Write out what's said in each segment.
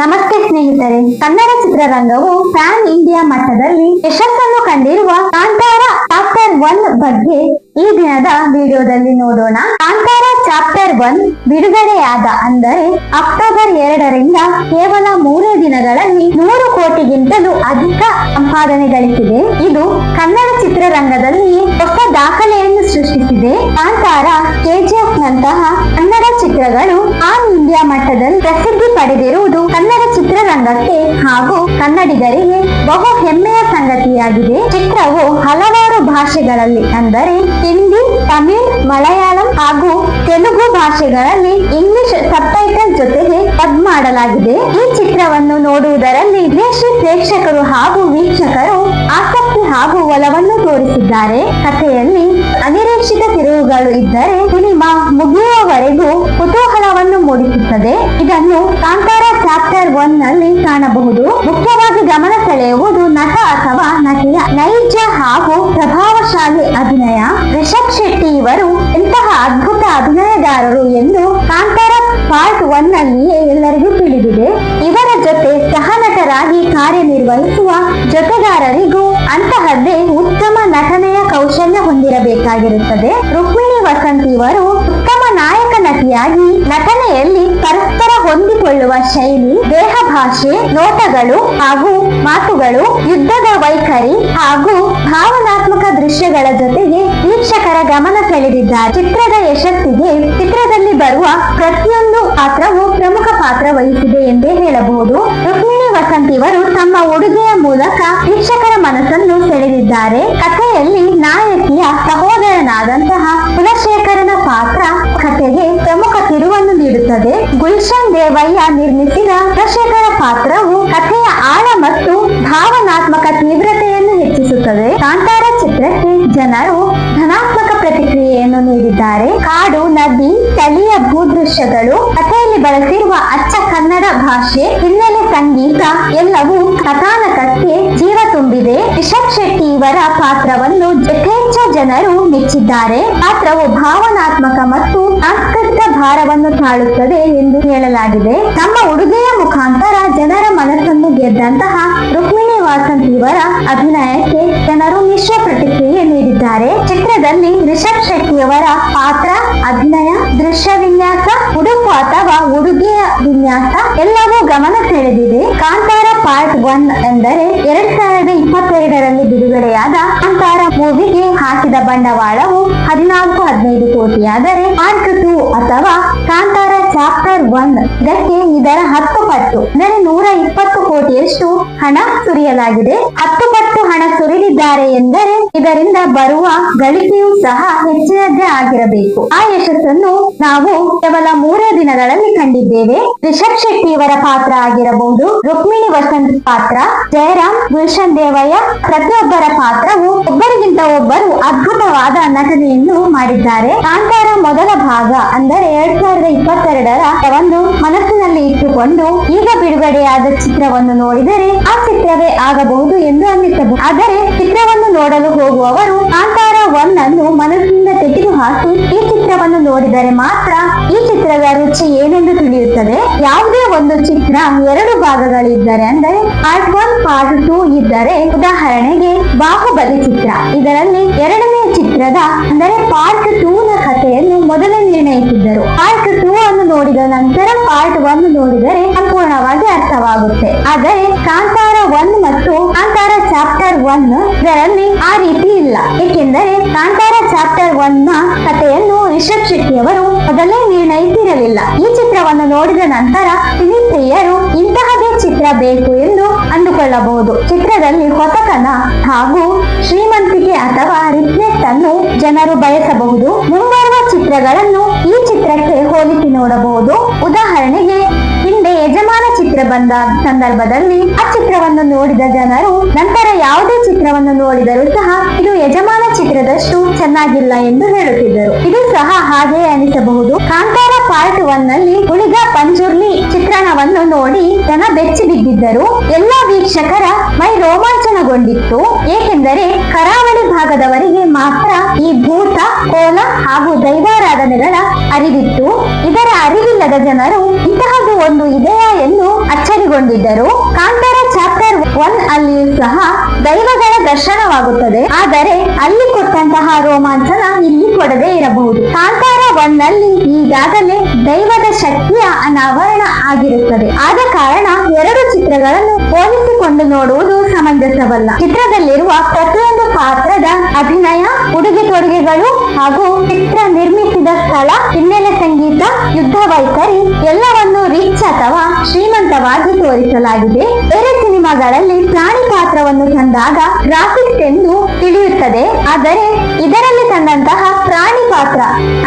ನಮಸ್ತೆ ಸ್ನೇಹಿತರೆ. Kannada ಚಿತ್ರರಂಗವು PAN India ಮಟ್ಟದಲ್ಲಿ ಯಶಸ್ಸನ್ನು ಕಂಡಿರುವ ಕಾಂತಾರ ಚಾಪ್ಟರ್ ಒನ್ ಬಗ್ಗೆ ಈ ದಿನದ ವಿಡಿಯೋದಲ್ಲಿ ನೋಡೋಣ. ಕಾಂತಾರ ಚಾಪ್ಟರ್ ಒನ್ ಬಿಡುಗಡೆಯಾದ ಅಂದರೆ ಅಕ್ಟೋಬರ್ ಎರಡರಿಂದ ಕೇವಲ ಮೂರೇ ದಿನಗಳಲ್ಲಿ ನೂರು ಕೋಟಿಗಿಂತಲೂ ಅಧಿಕ ಸಂಪಾದನೆ ಗಳಿಸಿದೆ. ಇದು ಕನ್ನಡ ಚಿತ್ರರಂಗದಲ್ಲಿ ಹೊಸ ದಾಖಲೆಯನ್ನು ಸೃಷ್ಟಿಸಿದೆ. ಕಾಂತಾರ ಕೆಜಿಎಫ್ ನಂತಹ ಕನ್ನಡ ಚಿತ್ರಗಳು ಆಲ್ ಇಂಡಿಯಾ ಮಟ್ಟದಲ್ಲಿ ಪ್ರಸಿದ್ಧಿ ಪಡೆದಿರುವುದು ಕನ್ನಡ ಚಿತ್ರರಂಗಕ್ಕೆ ಹಾಗೂ ಕನ್ನಡಿಗರಿಗೆ ಬಹು ಹೆಮ್ಮೆಯ ಸಂಗತಿಯಾಗಿದೆ. ಚಿತ್ರವು ಹಲವಾರು ಭಾಷೆಗಳಲ್ಲಿ ಅಂದರೆ ಹಿಂದಿ, ತಮಿಳ್, ಮಲಯಾಳಂ ಹಾಗೂ ತೆಲುಗು ಭಾಷೆಗಳಲ್ಲಿ ಇಂಗ್ಲಿಷ್ ಸಬ್ಟೈಟಲ್ ಜೊತೆಗೆ ಡಬ್ ಮಾಡಲಾಗಿದೆ. ಈ ಚಿತ್ರವನ್ನು ನೋಡುವುದರಲ್ಲಿ ವಿದೇಶಿ ಪ್ರೇಕ್ಷಕರು ಹಾಗೂ ವೀಕ್ಷಕರು ಹಾಗೂ ಒಲವನ್ನು ತೋರಿಸಿದ್ದಾರೆ. ಕಥೆಯಲ್ಲಿ ಅನಿರೀಕ್ಷಿತ ತಿರುವುಗಳು ಇದ್ದರೆ ಸಿನಿಮಾ ಮುಗಿಯುವವರೆಗೂ ಕುತೂಹಲವನ್ನು ಮೂಡಿಸುತ್ತದೆ. ಇದನ್ನು ಕಾಂತಾರ ಚಾಪ್ಟರ್ ಒನ್ನಲ್ಲಿ ಕಾಣಬಹುದು. ಮುಖ್ಯವಾಗಿ ಗಮನ ಸೆಳೆಯುವುದು ನಟ ಅಥವಾ ನಟಿಯ ನೈಜ ಹಾಗೂ ಪ್ರಭಾವಶಾಲಿ ಅಭಿನಯ. ರಿಷಬ್ ಶೆಟ್ಟಿ ಇವರು ಇಂತಹ ಅದ್ಭುತ ಅಭಿನಯಗಾರರು ಎಂದು ಕಾಂತಾರ ಪಾರ್ಟ್ ಒನ್ ನಲ್ಲಿಯೇ ಎಲ್ಲರಿಗೂ ತಿಳಿದಿದೆ. ಇವರ ಜೊತೆ ಸಹನಟರಾಗಿ ಕಾರ್ಯನಿರ್ವಹಿಸುವ ಜೊತೆಗಾರರಿಗೂ ಅಂತಹದ್ದೇ ಉತ್ತಮ ನಟನೆಯ ಕೌಶಲ್ಯ ಹೊಂದಿರಬೇಕಾಗಿರುತ್ತದೆ. ರುಕ್ಮಿಣಿ ವಸಂತಿವರು ಉತ್ತಮ ನಾಯಕ ನಟಿಯಾಗಿ ನಟನೆಯಲ್ಲಿ ಪರಸ್ಪರ ಹೊಂದಿಕೊಳ್ಳುವ ಶೈಲಿ, ದೇಹ ಭಾಷೆ, ನೋಟಗಳು ಹಾಗೂ ಮಾತುಗಳು, ಯುದ್ಧದ ವೈಖರಿ ಹಾಗೂ ಭಾವನಾತ್ಮಕ ದೃಶ್ಯಗಳ ಜೊತೆಗೆ ವೀಕ್ಷಕರ ಗಮನ ಸೆಳೆದಿದ್ದಾರೆ ಚಿತ್ರದ ಯಶಸ್ಸಿಗೆ ಚಿತ್ರದಲ್ಲಿ ಬರುವ ಪ್ರತಿಯೊಂದು ಪಾತ್ರವು ಪ್ರಮುಖ ಪಾತ್ರ ವಹಿಸಿದೆ ಎಂದೇ ಹೇಳಬಹುದು. ರುಕ್ಮಿಣಿ ವಸಂತ್ ಇವರು ತಮ್ಮ ಉಡುಗೆಯ ಮೂಲಕ ವೀಕ್ಷಕರ ಮನಸ್ಸನ್ನು ಸೆಳೆದಿದ್ದಾರೆ. ಕಥೆಯಲ್ಲಿ ನಾಯಕಿಯ ಸಹೋದರನಾದಂತಹ ಕುಲಶೇಖರನ ಪಾತ್ರ ಕಥೆಗೆ ಪ್ರಮುಖ ತಿರುವನ್ನು ನೀಡುತ್ತದೆ. ಗುಲ್ಶನ್ ದೇವಯ್ಯ ನಿರ್ಮಿಸಿದ ಕುಲಶೇಖರ ಪಾತ್ರವು ಕಥೆಯ ಆಳ ಮತ್ತು ಭಾವನಾತ್ಮಕ ತೀವ್ರತೆಯನ್ನು ಹೆಚ್ಚಿಸುತ್ತದೆ. ಕಾಂತಾರ ಚಿತ್ರಕ್ಕೆ ಜನರು ಧನಾತ್ಮಕ ಪ್ರತಿಕ್ರಿಯೆಯನ್ನು ನೀಡಿದ್ದಾರೆ. ಕಾಡು, ನದಿ ಸ್ಥಳೀಯ ಭೂದೃಶ್ಯಗಳು ಕಥೆಯಲ್ಲಿ ಬಳಸಿರುವ ಅಚ್ಚ ಕನ್ನಡ ಭಾಷೆ, ಹಿನ್ನೆಲೆ ಸಂಗೀತ, ಎಲ್ಲವೂ ಕಥಾನಕಕ್ಕೆ ಜೀವ ತುಂಬಿದೆ. ರಿಷಬ್ ಶೆಟ್ಟಿ ಇವರ ಪಾತ್ರವನ್ನು ಯಥೇಚ್ಛ ಜನರು ಮೆಚ್ಚಿದ್ದಾರೆ. ಪಾತ್ರವು ಭಾವನಾತ್ಮಕ ಮತ್ತು ಸಾಂಸ್ಕೃತಿಕ ಭಾರವನ್ನು ತಾಳುತ್ತದೆ ಎಂದು ಹೇಳಲಾಗಿದೆ. ತಮ್ಮ ಉಡುಗೆಯ ಮುಖಾಂತರ ಜನರ ಮನಸ್ಸನ್ನು ಗೆದ್ದಂತಹ ರುಕ್ಮಿಣಿ ವಾಸಂತ್ ಇವರ ಅಭಿನಯಕ್ಕೆ ಜನರು ಮಿಶ್ರ ಪ್ರತಿಕ್ರಿಯೆ ನೀಡಿದ್ದಾರೆ. ಚಿತ್ರದಲ್ಲಿ ರಿಷಬ್ ಶೆಟ್ಟಿಯವರ ಪಾತ್ರ, ಅಭಿನಯ, ದೃಶ್ಯ ವಿನ್ಯಾಸ ಅಥವಾ ಉಡುಗೆಯ ವಿನ್ಯಾಸ ಎಲ್ಲವೂ ಗಮನ ಸೆಳೆದಿದೆ ಕಾಂತಾರ ಪಾರ್ಟ್ ಒನ್ ಎಂದರೆ ಎರಡ್ ಸಾವಿರದ ಇಪ್ಪತ್ತೆರಡರಲ್ಲಿ ಬಿಡುಗಡೆಯಾದ ಕಾಂತಾರ ಮೂವಿಗೆ ಹಾಕಿದ ಬಂಡವಾಳವು ಹದಿನಾಲ್ಕು, ಹದಿನೈದು ಕೋಟಿಯಾದರೆ ಪಾರ್ಟ್ ಟೂ ಅಥವಾ ಕಾಂತಾರ ಚಾಪ್ಟರ್ ಒನ್ ಇದಕ್ಕೆ ಇದರ ಹತ್ತು ಪಟ್ಟು. ಅಂದರೆ ನೂರ ಇಪ್ಪತ್ತು ಕೋಟಿಯಷ್ಟು ಹಣ ಸುರಿಯಲಾಗಿದೆ. ಹತ್ತು ಹಣ ಸುರಿದಿದ್ದಾರೆ ಎಂದರೆ ಇದರಿಂದ ಬರುವ ಗಳಿಕೆಯೂ ಸಹ ಹೆಚ್ಚಿನದ್ದೇ ಆಗಿರಬೇಕು. ಆ ಯಶಸ್ಸನ್ನು ನಾವು ಕೇವಲ ಮೂರೇ ದಿನಗಳಲ್ಲಿ ಕಂಡಿದ್ದೇವೆ. ರಿಷಬ್ ಶೆಟ್ಟಿ ಇವರ ಪಾತ್ರ ಆಗಿರಬಹುದು, ರುಕ್ಮಿಣಿ ವಸಂತ್ ಪಾತ್ರ, ಜಯರಾಮ್ ಗುಲ್ಶನ್ ದೇವಯ್ಯ, ಪ್ರತಿಯೊಬ್ಬರ ಪಾತ್ರವು ಒಬ್ಬರಿಗಿಂತ ಒಬ್ಬರು ಅದ್ಭುತವಾದ ನಟನೆಯನ್ನು ಮಾಡಿದ್ದಾರೆ. ಕಾಂತಾರ ಮೊದಲ ಭಾಗ ಅಂದರೆ ಎರಡ್ ಸಾವಿರದ ಇಪ್ಪತ್ತೆರಡರ ಒಂದು ಮನಸ್ಸಿನಲ್ಲಿ ಇಟ್ಟುಕೊಂಡು ಈಗ ಬಿಡುಗಡೆಯಾದ ಚಿತ್ರವನ್ನು ನೋಡಿದರೆ ಆ ಚಿತ್ರವೇ ಆಗಬಹುದು ಎಂದು ಅನ್ನಿಸಬಹುದು. ಆದರೆ ಚಿತ್ರವನ್ನು ನೋಡಲು ಹೋಗುವವರು ಕಾಂತಾರ ಒನ್ ಅನ್ನು ಮನಸ್ಸಿನಿಂದ ತೆಗೆದುಹಾಕಿ ಈ ಚಿತ್ರವನ್ನು ನೋಡಿದರೆ ಮಾತ್ರ ಈ ಚಿತ್ರದ ರುಚಿ ಏನೆಂದು ತಿಳಿಯುತ್ತದೆ. ಯಾವುದೇ ಒಂದು ಚಿತ್ರ ಎರಡು ಭಾಗಗಳಿದ್ದರೆ ಅಂದರೆ ಪಾರ್ಟ್ ಒನ್ ಪಾರ್ಟ್ ಟೂ ಇದ್ದರೆ ಉದಾಹರಣೆಗೆ ಬಾಹುಬಲಿ ಚಿತ್ರ. ಇದರಲ್ಲಿ ಎರಡನೇ ಚಿತ್ರದ ಅಂದರೆ ಪಾರ್ಟ್ ಟೂ ನ ಕಥೆಯನ್ನು ಮೊದಲೇ ನಿರ್ಣಯಿಸಿದ್ದರು. ಪಾರ್ಟ್ ನೋಡಿದ ನಂತರ ಪಾರ್ಟ್ ಒನ್ ನೋಡಿದರೆ ಸಂಪೂರ್ಣವಾಗಿ ಅರ್ಥವಾಗುತ್ತೆ. ಆದರೆ ಕಾಂತಾರ ಒನ್ ಮತ್ತು ಕಾಂತಾರ ಚಾಪ್ಟರ್ ಒನ್ ಇದರಲ್ಲಿ ಆ ರೀತಿ ಇಲ್ಲ. ಏಕೆಂದರೆ ಕಾಂತಾರ ಚಾಪ್ಟರ್ ಒನ್ನ ಕಥೆಯನ್ನು ರಿಷಬ್ ಶೆಟ್ಟಿ ಅವರು ಮೊದಲೇ ನಿರ್ಣಯಿಸಿರಲಿಲ್ಲ. ಈ ಚಿತ್ರವನ್ನು ನೋಡಿದ ನಂತರ ಸಿನಿ ಪ್ರಿಯರು ಇಂತಹದೇ ಚಿತ್ರ ಬೇಕು ಎಂದು ಅಂದುಕೊಳ್ಳಬಹುದು. ಚಿತ್ರದಲ್ಲಿ ಹೊಸತನ ಹಾಗೂ ಶ್ರೀಮಂತಿಕೆ ಅಥವಾ ರಿಚ್ನೆಸ್ ಅನ್ನು ಜನರು ಬಯಸಬಹುದು. ಮುಂಬರುವ ಚಿತ್ರಗಳನ್ನು ಈ ಚಿತ್ರಕ್ಕೆ ಹೋಲಿಸಿ ನೋಡಬಹುದು. ಉದಾಹರಣೆಗೆ, ಹಿಂದೆ ಯಜಮಾನ ಚಿತ್ರ ಬಂದ ಸಂದರ್ಭದಲ್ಲಿ ಆ ಚಿತ್ರವನ್ನು ನೋಡಿದ ಜನರು, ನಂತರ ಯಾವುದೇ ಚಿತ್ರವನ್ನು ನೋಡಿದರೂ ಸಹ ಇದು ಯಜಮಾನ ಚಿತ್ರದಷ್ಟು ಚೆನ್ನಾಗಿಲ್ಲ ಎಂದು ಹೇಳುತ್ತಿದ್ದರು. ಇದು ಸಹ ಹಾಗೆ ಅನಿಸಬಹುದು. ಕಾಂತಾರ ಪಾರ್ಟ್ ಒನ್ನಲ್ಲಿ ಉಳಿದ ಪಂಚುರ್ಲಿ ಚಿತ್ರಣವನ್ನು ನೋಡಿ ಜನ ಬೆಚ್ಚಿ ಬಿದ್ದಿದ್ದರು. ಎಲ್ಲಾ ವೀಕ್ಷಕರ ರೋಮಾಂಚನಗೊಂಡಿತ್ತು. ಏಕೆಂದರೆ ಕರಾವಳಿ ಭಾಗದವರಿಗೆ ಮಾತ್ರ ಈ ಭೂತ, ಕೋಲ ಹಾಗೂ ದೈವಾರಾಧನೆಗಳ ಅರಿವಿತ್ತು. ಇದರ ಅರಿವಿಲ್ಲದ ಜನರು ಇಂತಹದ್ದು ಒಂದು ಇದೆಯಾ ಎಂದು ಅಚ್ಚರಿಗೊಂಡಿದ್ದರು. ಕಾಂತಾರ ಚಾಪ್ಟರ್ ಒನ್ ಅಲ್ಲಿಯೂ ಸಹ ದೈವಗಳ ದರ್ಶನವಾಗುತ್ತದೆ. ಆದರೆ ಅಲ್ಲಿ ಕೊಟ್ಟಂತಹ ರೋಮಾಂಚನ ಇಲ್ಲಿ ಕೊಡದೇ ಇರಬಹುದು. ಕಾಂತಾರ ಒನ್ನಲ್ಲಿ ಈಗಾಗಲೇ ದೈವದ ಶಕ್ತಿಯ ಅನಾವರಣ ಆಗಿರುತ್ತದೆ. ಆದ ಕಾರಣ ಎರಡು ಚಿತ್ರಗಳನ್ನು ಹೋಲಿಸಿಕೊಂಡು ನೋಡುವುದು ಸಮಂಜಸವಲ್ಲ. ಚಿತ್ರದಲ್ಲಿರುವ ಪ್ರತಿಯೊಂದು ಪಾತ್ರದ ಅಭಿನಯ, ಉಡುಗೆ ತೊಡುಗೆಗಳು ಹಾಗೂ ಚಿತ್ರ ನಿರ್ಮಿಸಿದ ಸ್ಥಳ, ಹಿನ್ನೆಲೆ ಸಂಗೀತ, ಯುದ್ಧ ವೈಖರಿ ಎಲ್ಲವನ್ನು ರಿಚ್ ಅಥವಾ ಶ್ರೀಮಂತವಾಗಿ ತೋರಿಸಲಾಗಿದೆ. ಬೇರೆ ಸಿನಿಮಾಗಳಲ್ಲಿ ಪ್ರಾಣಿ ಪಾತ್ರವನ್ನು ತಂದಾಗ ಗ್ರಾಫಿಕ್ಸ್ ಎಂದು ತಿಳಿಯುತ್ತದೆ. ಆದರೆ ಇದರಲ್ಲಿ ತಂದಂತಹ ಪ್ರಾಣಿ ಪಾತ್ರ,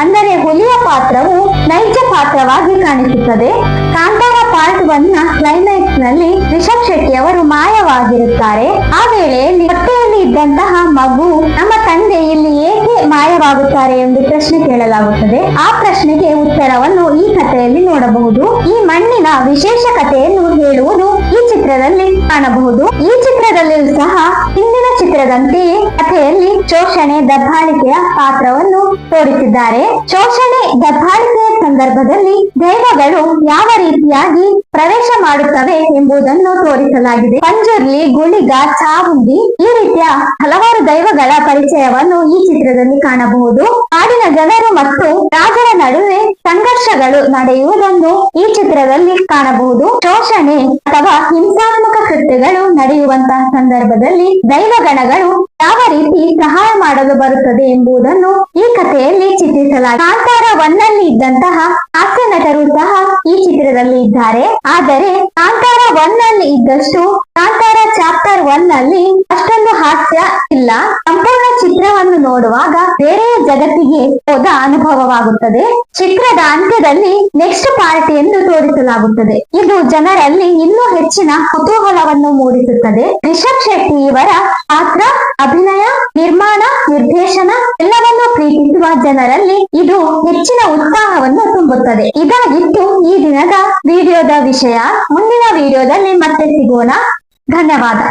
ಅಂದರೆ ಹುಲಿಯ ಪಾತ್ರವು ನೈಜ ಪಾತ್ರವಾಗಿ ಕಾಣಿಸುತ್ತದೆ. ಕಾಂತಾರ ಪಾರ್ಟ್ ಒನ್ನ ಕ್ಲೈಮ್ಯಾಕ್ಸ್ನಲ್ಲಿ ರಿಷಬ್ ಶೆಟ್ಟಿ ಅವರು ಮಾಯವಾಗಿರುತ್ತಾರೆ. ಆ ವೇಳೆಯಲ್ಲಿ ಹೊಟ್ಟೆಯಲ್ಲಿ ಇದ್ದಂತಹ ಮಗು ನಮ್ಮ ತಂದೆ ಇಲ್ಲಿ ಏಕೆ ಮಾಯವಾಗುತ್ತಾರೆ ಎಂದು ಪ್ರಶ್ನೆ ಕೇಳಲಾಗುತ್ತದೆ. ಆ ಪ್ರಶ್ನೆಗೆ ಉತ್ತರವನ್ನು ಈ ಕಥೆಯಲ್ಲಿ ನೋಡಬಹುದು. ಈ ಮಣ್ಣಿನ ವಿಶೇಷ ಕಥೆಯನ್ನು ಹೇಳುವುದು ಈ ಚಿತ್ರದಲ್ಲಿ ಕಾಣಬಹುದು. ಈ ಚಿತ್ರದಲ್ಲಿಯೂ ಸಹ ಹಿಂದಿನ ಚಿತ್ರದಂತೆಯೇ ಕಥೆಯಲ್ಲಿ ಶೋಷಣೆ ದಬ್ಬಾಳಿಕೆಯ ಪಾತ್ರವನ್ನು ತೋರಿಸಿದ್ದಾರೆ. ಶೋಷಣೆ ದಬ್ಬಾಳಿಕೆಯ ಸಂದರ್ಭದಲ್ಲಿ ದೈವಗಳು ಯಾವ ರೀತಿಯಾಗಿ ಪ್ರವೇಶ ಮಾಡುತ್ತವೆ ಎಂಬುದನ್ನು ತೋರಿಸಲಾಗಿದೆ. ಪಂಜರ್ಲಿ ಗುಳಿಗ ಚಾವುಂಡಿ ಈ ರೀತಿಯ ಹಲವಾರು ದೈವಗಳ ಪರಿಚಯವನ್ನು ಈ ಚಿತ್ರದಲ್ಲಿ ಕಾಣಬಹುದು. ಕಾಡಿನ ಜನರು ಮತ್ತು ರಾಜರ ನಡುವೆ ಸಂಘರ್ಷಗಳು ನಡೆಯುವುದನ್ನು ಈ ಚಿತ್ರದಲ್ಲಿ ಕಾಣಬಹುದು. ಶೋಷಣೆ ಅಥವಾ ಹಿಂಸಾತ್ಮಕ ಕೃತ್ಯಗಳು ನಡೆಯುವಂತಹ ಸಂದರ್ಭದಲ್ಲಿ ದೈವಗಣಗಳು ಯಾವ ರೀತಿ ಸಹಾಯ ಮಾಡಲು ಬರುತ್ತದೆ ಎಂಬುದನ್ನು ಈ ಕಥೆಯಲ್ಲಿ ಚಿತ್ರಿಸಲಾಗಿದೆ. ಕಾಂತಾರ ಒನ್ನಲ್ಲಿ ಇದ್ದಂತಹ ಹಾಸ್ಯ ನಟರು ಸಹ ಈ ಚಿತ್ರದಲ್ಲಿ ಇದ್ದಾರೆ. ಆದರೆ ಕಾಂತಾರ ಒನ್ನಲ್ಲಿ ಇದ್ದಷ್ಟು ಕಾಂತಾರ ಚಾಪ್ಟರ್ ಒನ್ನಲ್ಲಿ ಅಷ್ಟೊಂದು ಹಾಸ್ಯ ಇಲ್ಲ. ಸಂಪೂರ್ಣ ಚಿತ್ರವನ್ನು ನೋಡುವಾಗ ಬೇರೆ ಜಗತ್ತಿಗೆ ಹೋದ ಅನುಭವವಾಗುತ್ತದೆ. ಚಿತ್ರದ ಅಂತ್ಯದಲ್ಲಿ ನೆಕ್ಸ್ಟ್ ಪಾರ್ಟಿ ಎಂದು ತೋರಿಸಲಾಗುತ್ತದೆ. ಇದು ಜನರಲ್ಲಿ ಇನ್ನೂ ಹೆಚ್ಚಿನ ಕುತೂಹಲವನ್ನು ಮೂಡಿಸುತ್ತದೆ. ರಿಷಬ್ ಶೆಟ್ಟಿ ಇವರ ಪಾತ್ರ, ಅಭಿನಯ, ನಿರ್ಮಾಣ, ನಿರ್ದೇಶನ ಎಲ್ಲವನ್ನೂ ಪ್ರೀತಿಸುವ ಜನರಲ್ಲಿ ಇದು ಹೆಚ್ಚಿನ ಉತ್ಸಾಹವನ್ನು ತುಂಬುತ್ತದೆ. ಇದಾಗಿತ್ತು ಈ ದಿನದ ವಿಡಿಯೋದ ವಿಷಯ. ಮುಂದಿನ ವಿಡಿಯೋದಲ್ಲಿ ಮತ್ತೆ ಸಿಗೋಣ. ಧನ್ಯವಾದ.